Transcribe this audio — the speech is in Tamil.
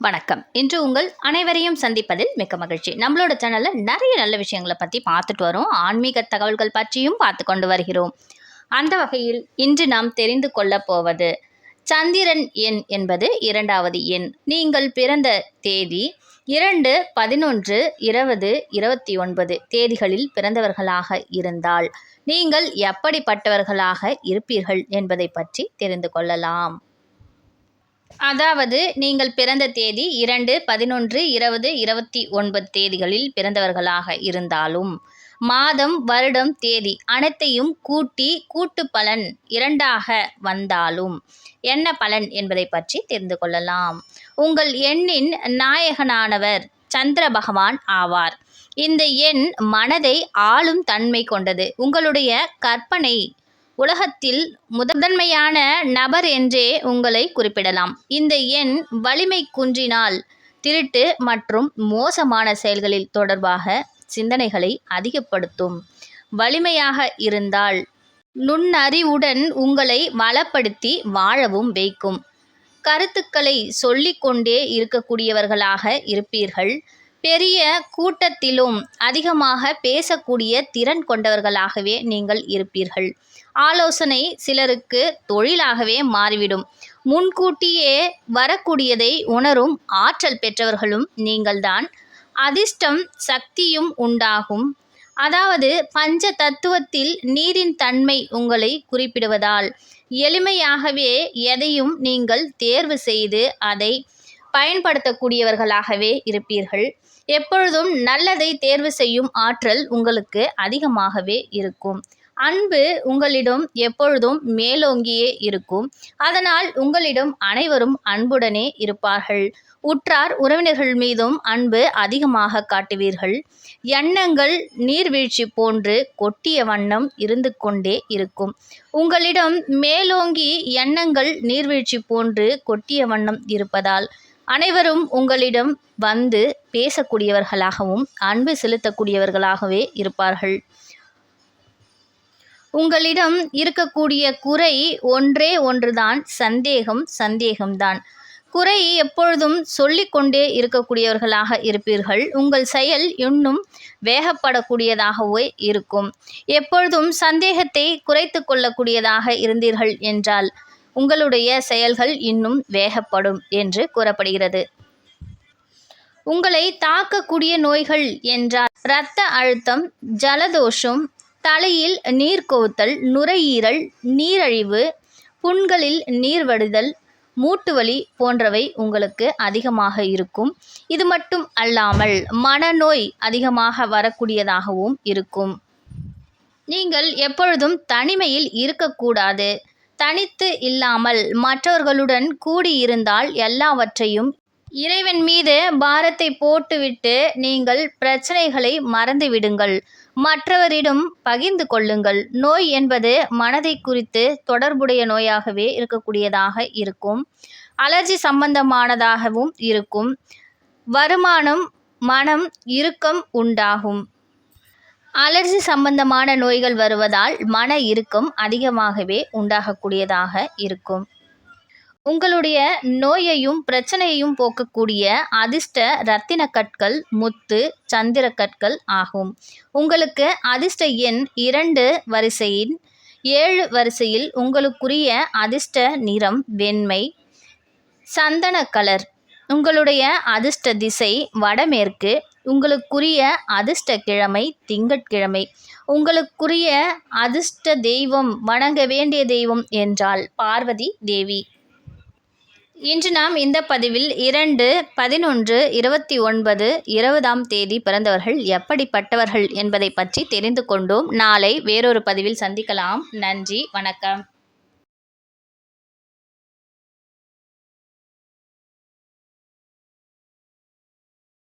வணக்கம். இன்று உங்கள் அனைவரையும் சந்திப்பதில் மிக்க மகிழ்ச்சி. நம்மளோட சேனலில் நிறைய நல்ல விஷயங்களை பற்றி பார்த்துட்டு வரோம். ஆன்மீக தகவல்கள் பற்றியும் பார்த்து கொண்டு வருகிறோம். அந்த வகையில் இன்று நாம் தெரிந்து கொள்ளப் போவது சந்திரன் எண் என்பது இரண்டாவது எண். நீங்கள் பிறந்த தேதி இரண்டு பதினொன்று இருபது இருபத்தி ஒன்பது தேதிகளில் பிறந்தவர்களாக இருந்தால் நீங்கள் எப்படிப்பட்டவர்களாக இருப்பீர்கள் என்பதை பற்றி தெரிந்து கொள்ளலாம். அதாவது நீங்கள் பிறந்த தேதி இரண்டு பதினொன்று இருபது இருபத்தி ஒன்பது தேதிகளில் பிறந்தவர்களாக இருந்தாலும் மாதம் வருடம் தேதி அனைத்தையும் கூட்டி கூட்டு பலன் இரண்டாக வந்தாலும் என்ன பலன் என்பதை பற்றி தெரிந்து கொள்ளலாம். உங்கள் எண்ணின் நாயகனானவர் சந்திர பகவான் ஆவார். இந்த எண் மனதை ஆளும் தன்மை கொண்டது. உங்களுடைய கற்பனை உலகத்தில் முதன்மையான நபர் என்றே உங்களை குறிப்பிடலாம். இந்த எண் வலிமை குன்றினால் திருட்டு மற்றும் மோசமான செயல்களில் தொடர்பாக சிந்தனைகளை அதிகப்படுத்தும். வலிமையாக இருந்தால் நுண்ணறிவுடன் உங்களை வளப்படுத்தி வாழவும் வைக்கும். கருத்துக்களை சொல்லிக்கொண்டே இருக்கக்கூடியவர்களாக இருப்பீர்கள். பெரிய கூட்டத்திலும் அதிகமாக பேசக்கூடிய திறன் கொண்டவர்களாகவே நீங்கள் இருப்பீர்கள். ஆலோசனை சிலருக்கு தொழிலாகவே மாறிவிடும். முன்கூட்டியே வரக்கூடியதை உணரும் ஆற்றல் பெற்றவர்களும் நீங்கள்தான். அதிர்ஷ்டம் சக்தியும் உண்டாகும். அதாவது பஞ்ச தத்துவத்தில் நீரின் தன்மை உங்களை குறிப்பிடுவதால் எளிமையாகவே எதையும் நீங்கள் தேர்வு செய்து அதை பயன்படுத்தக்கூடியவர்களாகவே இருப்பீர்கள். எப்பொழுதும் நல்லதை தேர்வு செய்யும் ஆற்றல் உங்களுக்கு அதிகமாகவே இருக்கும். அன்பு உங்களிடம் எப்பொழுதும் மேலோங்கியே இருக்கும். அதனால் உங்களிடம் அனைவரும் அன்புடனே இருப்பார்கள். உற்றார் உறவினர்கள் மீதும் அன்பு அதிகமாக காட்டுவீர்கள். எண்ணங்கள் நீர்வீழ்ச்சி போன்று கொட்டிய வண்ணம் இருந்து கொண்டே இருக்கும். உங்களிடம் மேலோங்கி எண்ணங்கள் நீர்வீழ்ச்சி போன்று கொட்டிய வண்ணம் இருப்பதால் அனைவரும் உங்களிடம் வந்து பேசக்கூடியவர்களாகவும் அன்பு செலுத்தக்கூடியவர்களாகவே இருப்பார்கள். உங்களிடம் இருக்கக்கூடிய குறை ஒன்றே ஒன்றுதான் சந்தேகம் சந்தேகம்தான். குறை எப்பொழுதும் சொல்லிக்கொண்டே இருக்கக்கூடியவர்களாக இருப்பீர்கள். உங்கள் செயல் இன்னும் வேகப்படக்கூடியதாகவே இருக்கும். எப்பொழுதும் சந்தேகத்தை குறைத்து கொள்ளக்கூடியதாக இருந்தீர்கள் என்றால் உங்களுடைய செயல்கள் இன்னும் வேகப்படும் என்று கூறப்படுகிறது. உங்களை தாக்கக்கூடிய நோய்கள் என்றால் இரத்த அழுத்தம் ஜலதோஷம் தலையில் நீர்கோத்தல் நுரையீரல் நீரழிவு புண்களில் நீர் வடிதல் மூட்டுவலி போன்றவை உங்களுக்கு அதிகமாக இருக்கும். இது மட்டும் அல்லாமல் மனநோய் அதிகமாக வரக்கூடியதாகவும் இருக்கும். நீங்கள் எப்பொழுதும் தனிமையில் இருக்கக்கூடாது. தனித்து இல்லாமல் மற்றவர்களுடன் கூடியிருந்தால் எல்லாவற்றையும் இறைவன் மீது பாரத்தை போட்டுவிட்டு நீங்கள் பிரச்சனைகளை மறந்துவிடுங்கள். மற்றவரிடம் பகிர்ந்து கொள்ளுங்கள். நோய் என்பது மனதை குறித்து தொடர்புடைய நோயாகவே இருக்கக்கூடியதாக இருக்கும். அலர்ஜி சம்பந்தமானதாகவும் இருக்கும். வருமானம் மனம் இறுக்கம் உண்டாகும். அலர்ஜி சம்பந்தமான நோய்கள் வருவதால் மன இறுக்கம் அதிகமாகவே உண்டாகக்கூடியதாக இருக்கும். உங்களுடைய நோயையும் பிரச்சனையையும் போக்கக்கூடிய அதிர்ஷ்ட இரத்தின கற்கள் முத்து சந்திர கற்கள் ஆகும். உங்களுக்கு அதிர்ஷ்ட எண் இரண்டு வரிசையின் ஏழு வரிசையில் உங்களுக்குரிய அதிர்ஷ்ட நிறம் வெண்மை சந்தன கலர். உங்களுடைய அதிர்ஷ்ட திசை வடமேற்கு உங்களுக்குரிய அதிர்ஷ்ட கிழமை திங்கட்கிழமை. உங்களுக்குரிய அதிர்ஷ்ட தெய்வம் வணங்க வேண்டிய தெய்வம் என்றால் பார்வதி தேவி. இன்று நாம் இந்த பதிவில் இரண்டு பதினொன்று இருபத்தி ஒன்பது இருபதாம் தேதி பிறந்தவர்கள் எப்படிப்பட்டவர்கள் என்பதை பற்றி தெரிந்து கொண்டோம். நாளை வேறொரு பதிவில் சந்திக்கலாம். நன்றி வணக்கம்.